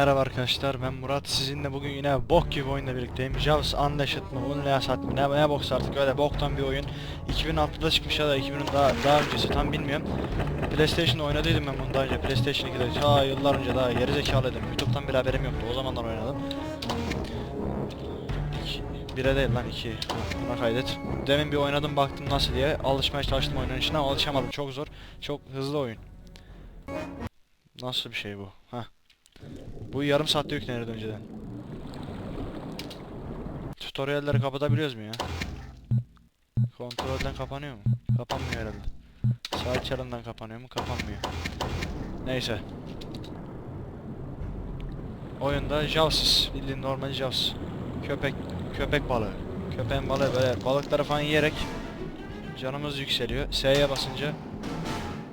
Merhaba arkadaşlar ben Murat. Sizinle bugün yine bok gibi oyunla birlikteyim. Jaws Unleashed mı Unleashed mı ne, ne boksa artık öyle boktan bir oyun. 2006'da çıkmış ya da 2000'in daha, daha öncesi tam bilmiyorum. PlayStation'da oynadıydım ben bunu daha önce PlayStation 2'de ta yıllar önce daha geri zekalıydım YouTube'dan bile haberim yoktu o zamanlar oynadım. 1'e değil lan 2 buna kaydet. Demin bir oynadım baktım nasıl diye. Alışmaya çalıştım oyunun içine ama alışamadım. Çok zor çok hızlı oyun. Nasıl bir şey bu? Heh. Bu yarım saatte yüklenirdi önceden. Tutorialleri kapatabiliyoruz mu ya? Kontrolden kapanıyor mu? Kapanmıyor herhalde. Sağ çarından kapanıyor mu? Kapanmıyor. Neyse. Oyunda Javs, bildiğin normal Javs. Köpek, köpek balığı. Köpeğin balığı böyle balıkları falan yiyerek canımız yükseliyor. S'ye basınca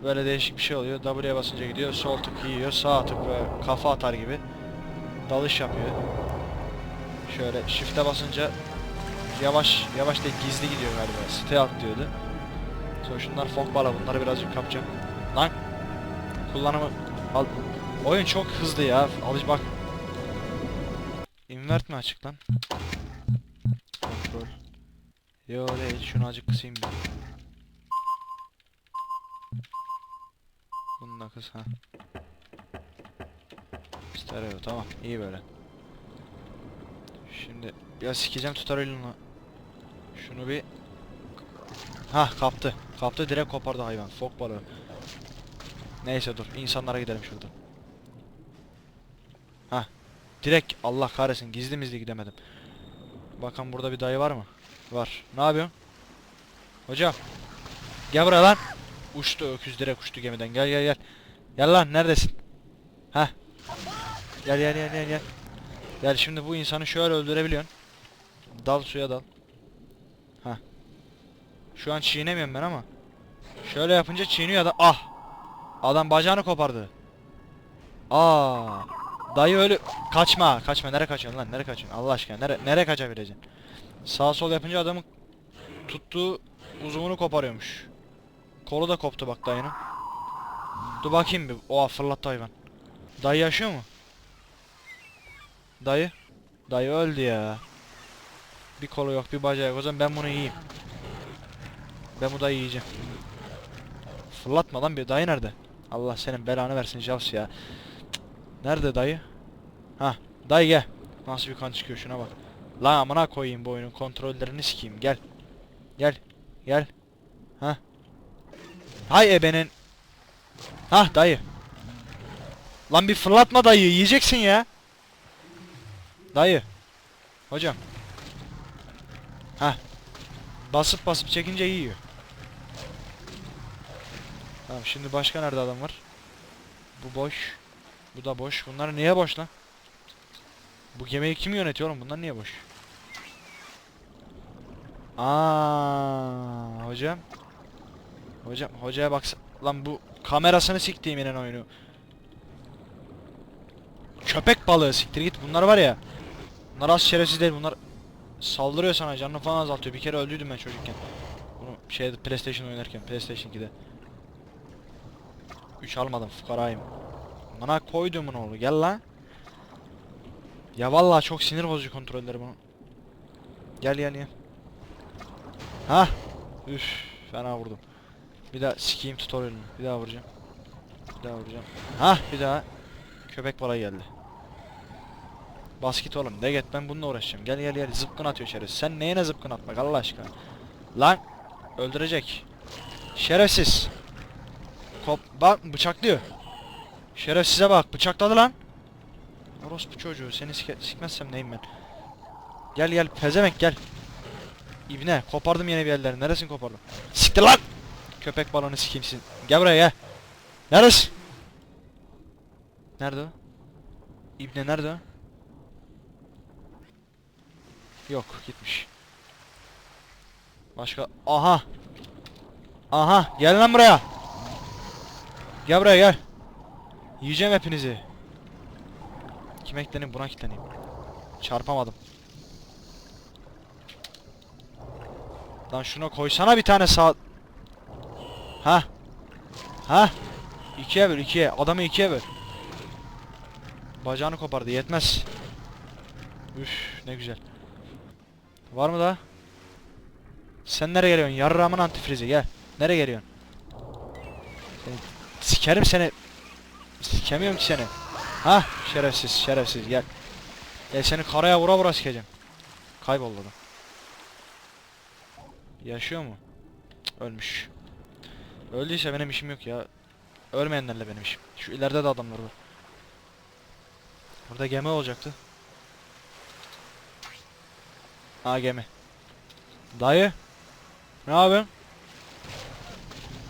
Böyle değişik bir şey oluyor. W'ye basınca gidiyor. Sol tık yiyor. Sağ tık ve kafa atar gibi. Dalış yapıyor. Şöyle shift'e basınca yavaş yavaş değil gizli gidiyor galiba. Stealth diyordu. Sonra şunlar fok bala bunları birazcık kapacağım. Lan kullanımı al. Oyun çok hızlı ya. Alış bak. Invert mi açık lan? Kontrol. Yo değil. Şunu azıcık kısayım bir. Bunu da kıs ha. Stereo tamam iyi böyle. Şimdi ya sikeceğim tutorial'ını. Şunu bir Ha kaptı. Kaptı direkt kopardı hayvan. Fok balığı. Neyse dur insanlara gidelim şurada. Ha. Direkt Allah kahretsin gizli mizli gidemedim. Bakalım burada bir dayı var mı? Var. Ne yapıyorsun? Hocam. Gel buraya lan. Uçtu öküz direkt uçtu gemiden. Gel gel gel. Gel lan neredesin? Ha? Gel gel gel gel gel. Gel şimdi bu insanı şöyle öldürebiliyorsun. Dal suya dal. Ha. Şu an çiğnemiyorum ben ama. Şöyle yapınca çiğniyor adam. Ah. Adam bacağını kopardı. Aa. Dayı öyle kaçma, kaçma. Nereye kaçıyorsun lan? Nereye kaçıyorsun? Allah aşkına. Nere nereye kaçabileceksin? Sağ sol yapınca adamın tuttuğu uzuvunu koparıyormuş. Kolu da koptu bak dayının. Dur bakayım bir. Oha fırlattı hayvan. Dayı yaşıyor mu? Dayı? Dayı öldü ya. Bir kolu yok bir bacağı yok. O zaman ben bunu yiyeyim. Ben bu dayı yiyeceğim. Fırlatma lan bir dayı nerede? Allah senin belanı versin Jaws ya. Nerede dayı? Ha, dayı gel. Nasıl bir kan çıkıyor şuna bak. Lan amına koyayım bu oyunun kontrollerini sikeyim gel. Gel. Gel. Ha. Hay ebenin. Hah dayı. Lan bir fırlatma dayı yiyeceksin ya. Dayı. Hocam. Hah. Basıp basıp çekince yiyor. Tamam şimdi başka nerede adam var? Bu boş. Bu da boş. Bunlar niye boş lan? Bu gemiyi kim yönetiyor oğlum? Bunlar niye boş? Aa, hocam. Hocam hocaya bak lan bu kamerasını siktiğim inen oyunu. Köpek balığı siktir git bunlar var ya. Bunlar az şerefsiz değil bunlar saldırıyor sana canını falan azaltıyor. Bir kere öldüydüm ben çocukken. Bunu şeyde PlayStation oynarken PlayStation 2'de. 3 almadım fukarayım. Bana koyduğumun oğlu gel lan. Ya vallahi çok sinir bozucu kontrolleri bunu. Gel gel. Ha? Üf, fena vurdum. Bir daha sikeyim tutorial'ını. Bir daha vuracağım. Bir daha vuracağım. Ha, bir daha. Köpek balığı geldi. Bas git oğlum. De git ben bununla uğraşacağım. Gel gel gel. Zıpkın atıyor şerefsiz. Sen neyine zıpkın atmak Allah aşkına. Lan. Öldürecek. Şerefsiz. Kop bak bıçaklıyor. Şerefsize bak bıçakladı lan. Orospu çocuğu seni sike sikmezsem neyim ben. Gel gel pezemek gel. İbne kopardım yine bir yerlerini. Neresini kopardım? Siktir lan! Köpek balonu sikimsin. Gel buraya gel. Neresi? Nerede o? İbne nerede o? Yok gitmiş. Başka aha. Aha gel lan buraya. Gel buraya gel. Yiyeceğim hepinizi. Kime kilitleneyim buna kilitleneyim. Çarpamadım. Lan şuna koysana bir tane sağ... Ha? Ha? İkiye böl ikiye. Adamı ikiye böl. Bacağını kopardı yetmez. Üf ne güzel. Var mı daha? Sen nereye geliyorsun? Yarrağımın antifrizi gel. Nereye geliyorsun? Seni, sikerim seni. Sikemiyorum ki seni. Ha şerefsiz şerefsiz gel. Gel seni karaya vura vura sikeceğim. Kayboldu adam. Yaşıyor mu? Cık, ölmüş. Öldüyse benim işim yok ya. Ölmeyenlerle benim işim. Şu ileride de adamlar var. Burada gemi olacaktı. Ha gemi. Dayı. Ne yapıyorsun?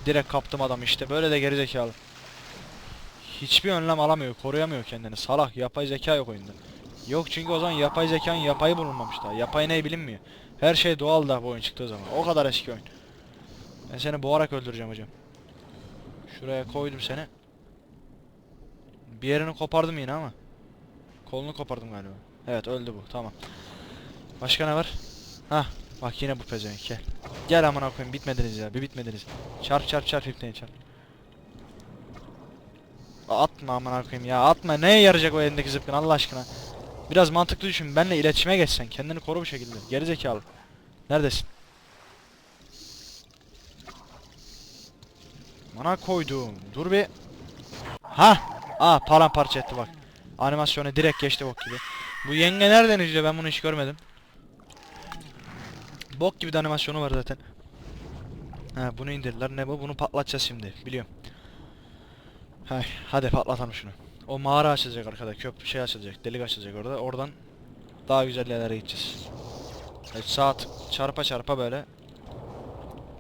Direkt kaptım adam işte. Böyle de gerizekalı. Hiçbir önlem alamıyor. Koruyamıyor kendini. Salak. Yapay zeka yok oyunda. Yok çünkü o zaman yapay zekanın yapayı bulunmamış daha. Yapay ne bilinmiyor. Her şey doğal da bu oyun çıktığı zaman. O kadar eski oyun. Ben seni boğarak öldüreceğim hocam. Şuraya koydum seni. Bir yerini kopardım yine ama. Kolunu kopardım galiba. Evet öldü bu. Tamam. Başka ne var? Hah. Bak yine bu pezevenk gel. Gel amına koyayım bitmediniz ya. Bir bitmediniz. Çarp çarp çarp ipneye çarp. Atma amına koyayım ya. Atma. Neye yarayacak o elindeki zıpkın Allah aşkına? Biraz mantıklı düşün. Benle iletişime geçsen. Kendini koru bir şekilde. Geri zekalı. Neredesin? Bana koydum. Dur bir. Ha! Aa paramparça etti bak. Animasyonu direkt geçti bok gibi. Bu yenge nereden izliyor ben bunu hiç görmedim. Bok gibi de animasyonu var zaten. Ha bunu indirdiler ne bu bunu patlatacağız şimdi biliyorum. Hay hadi patlatalım şunu. O mağara açılacak arkada köp şey açılacak delik açılacak orada oradan daha güzel yerlere gideceğiz. Evet, saat çarpa çarpa böyle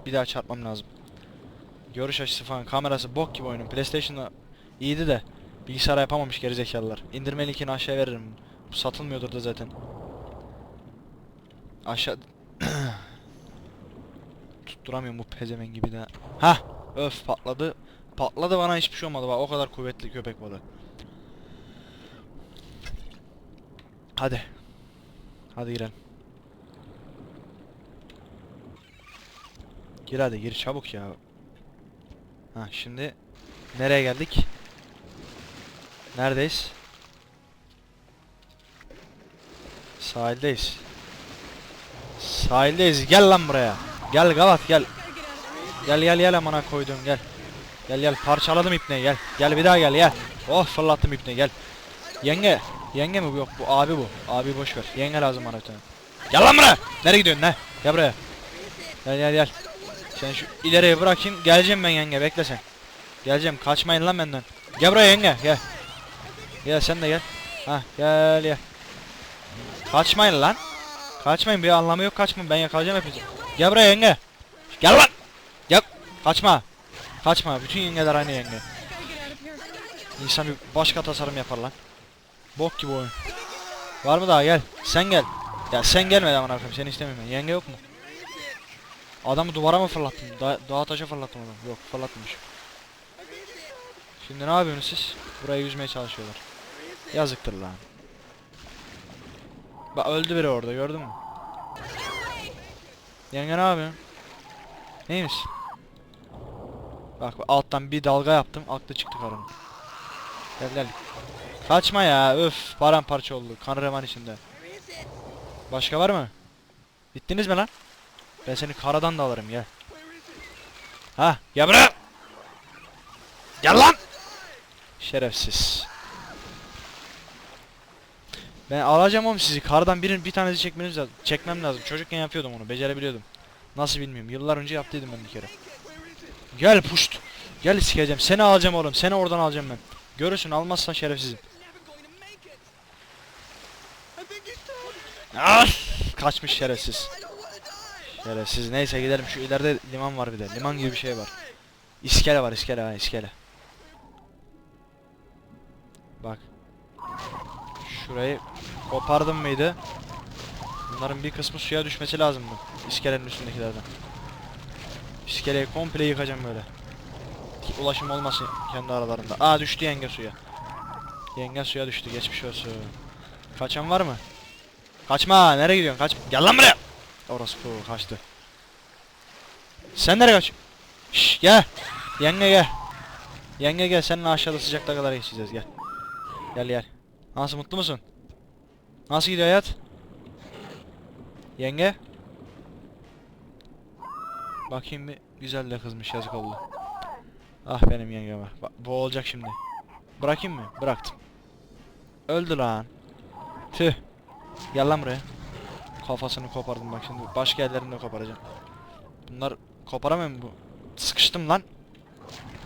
bir daha çarpmam lazım. Görüş açısı falan kamerası bok gibi oyunun PlayStation'da iyiydi de bilgisayara yapamamış gerizekalılar. İndirme linkini aşağıya veririm. Satılmıyordur da zaten. Aşağı Tutturamıyorum bu pezemen gibi de. Ha, öf patladı. Patladı bana hiçbir şey olmadı bak o kadar kuvvetli köpek balığı. Hadi. Hadi girelim. Gir hadi gir çabuk ya. Ha şimdi nereye geldik? Neredeyiz? Sahildeyiz. Sahildeyiz. Gel lan buraya. Gel Galat gel. Gel gel gel amına koydum gel. Gel gel parçaladım ipneyi gel. Gel bir daha gel gel. Oh fırlattım ipneyi gel. Yenge. Yenge mi bu yok bu abi bu. Abi boş ver. Yenge lazım bana tane. Gel lan buraya. Nereye gidiyorsun ne? Gel buraya. Gel gel gel. Sen şu ileriye bırakayım. Geleceğim ben yenge bekle sen. Geleceğim kaçmayın lan benden. Gel buraya yenge gel. Gel sen de gel. Ha gel gel. Kaçmayın lan. Kaçmayın bir anlamı yok kaçmayın ben yakalayacağım hepinizi. Gel buraya yenge. Gel lan. Gel. Kaçma. Kaçma. Bütün yengeler aynı yenge. İnsan bir başka tasarım yapar lan. Bok gibi oyun. Var mı daha gel. Sen gel. Ya sen gelme amına koyayım seni istemiyorum ben. Yenge yok mu? Adamı duvara mı fırlattın? Da dağa taşa fırlattın onu. Yok fırlatmamış. Şimdi ne yapıyorsunuz siz? Buraya yüzmeye çalışıyorlar. Yazıktır lan. Bak öldü biri orada gördün mü? Yenge ne yapıyorsun? Neymiş? Bak alttan bir dalga yaptım aklı çıktı karın. Gel gel. Kaçma ya öf paramparça oldu kan revan içinde. Başka var mı? Bittiniz mi lan? Ben seni karadan da alırım gel. Ha gel buraya. Gel lan. Şerefsiz. Ben alacağım oğlum sizi. Kardan birini bir tanesi çekmeniz lazım. Çekmem lazım. Çocukken yapıyordum onu. Becerebiliyordum. Nasıl bilmiyorum. Yıllar önce yaptıydım ben bir kere. Gel puşt. Gel sikeceğim. Seni alacağım oğlum. Seni oradan alacağım ben. Görürsün almazsan şerefsizim. Ah! Kaçmış şerefsiz. Şerefsiz. Neyse gidelim. Şu ileride liman var bir de. Liman gibi bir şey var. İskele var iskele ha iskele. Bak. Şurayı kopardım mıydı? Bunların bir kısmı suya düşmesi lazımdı. İskelenin üstündekilerden. İskeleyi komple yıkacağım böyle. Ulaşım olmasın kendi aralarında. Aa düştü yenge suya. Yenge suya düştü geçmiş olsun. Kaçan var mı? Kaçma nereye gidiyorsun kaç. Gel lan buraya. Orası kaçtı. Sen nereye kaç? Şş gel. Yenge gel. Yenge gel seninle aşağıda sıcakta kadar geçeceğiz gel. Gel gel. Nasıl mutlu musun? Nasıl gidiyor hayat? Yenge? Bakayım bir güzel de kızmış yazık oldu. Ah benim yengeme. Bak, bu olacak şimdi. Bırakayım mı? Bıraktım. Öldü lan. Tüh. Gel lan buraya. Kafasını kopardım bak şimdi. Başka yerlerini de koparacağım. Bunlar koparamıyorum bu. Sıkıştım lan.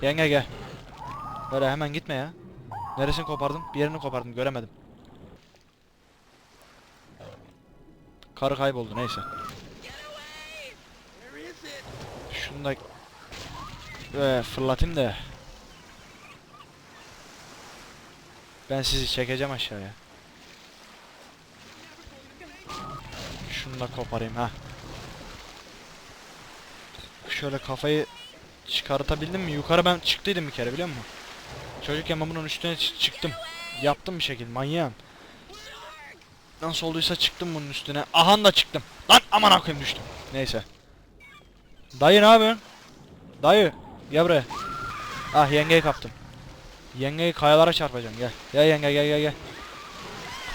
Yenge gel. Böyle hemen gitme ya. Neresini kopardım? Bir yerini kopardım göremedim. Karı kayboldu neyse. Şunu da Ee, fırlatayım da. Ben sizi çekeceğim aşağıya. Şunu da koparayım ha. Şöyle kafayı çıkartabildim mi? Yukarı ben çıktıydım bir kere biliyor musun? Çocukken ben bunun üstüne çı- çıktım. Yaptım bir şekilde manyağım. Nasıl olduysa çıktım bunun üstüne. Ahan da çıktım. Lan aman akıyım düştüm. Neyse. Dayı ne yapıyorsun? Dayı gel buraya. Ah yengeyi kaptım. Yengeyi kayalara çarpacağım gel. Gel yenge gel gel gel.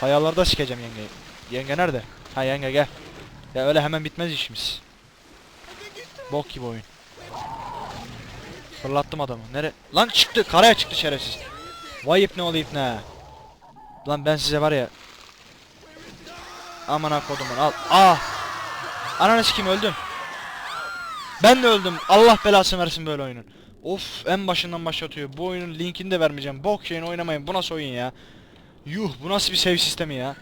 Kayalarda sikeceğim yengeyi. Yenge nerede? Ha yenge gel. Ya öyle hemen bitmez işimiz. Bok gibi oyun. Fırlattım adamı. Nere? Lan çıktı. Karaya çıktı şerefsiz. Vay ip ne ol ip ne? Lan ben size var ya. Aman ha kodumun al. Ah. Ananı sikeyim öldüm. Ben de öldüm. Allah belasını versin böyle oyunun. Of en başından başlatıyor. Bu oyunun linkini de vermeyeceğim. Bok şeyini oynamayın. Bu nasıl oyun ya? Yuh bu nasıl bir save sistemi ya?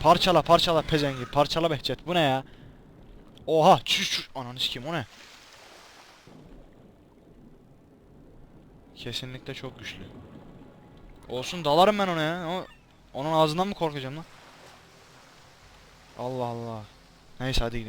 Parçala parçala pezengi. Parçala Behçet. Bu ne ya? Oha çüş çüş. Ananı sikeyim o ne? Kesinlikle çok güçlü. Olsun dalarım ben ona ya. O, onun ağzından mı korkacağım lan? Allah Allah. Neyse hadi gidelim.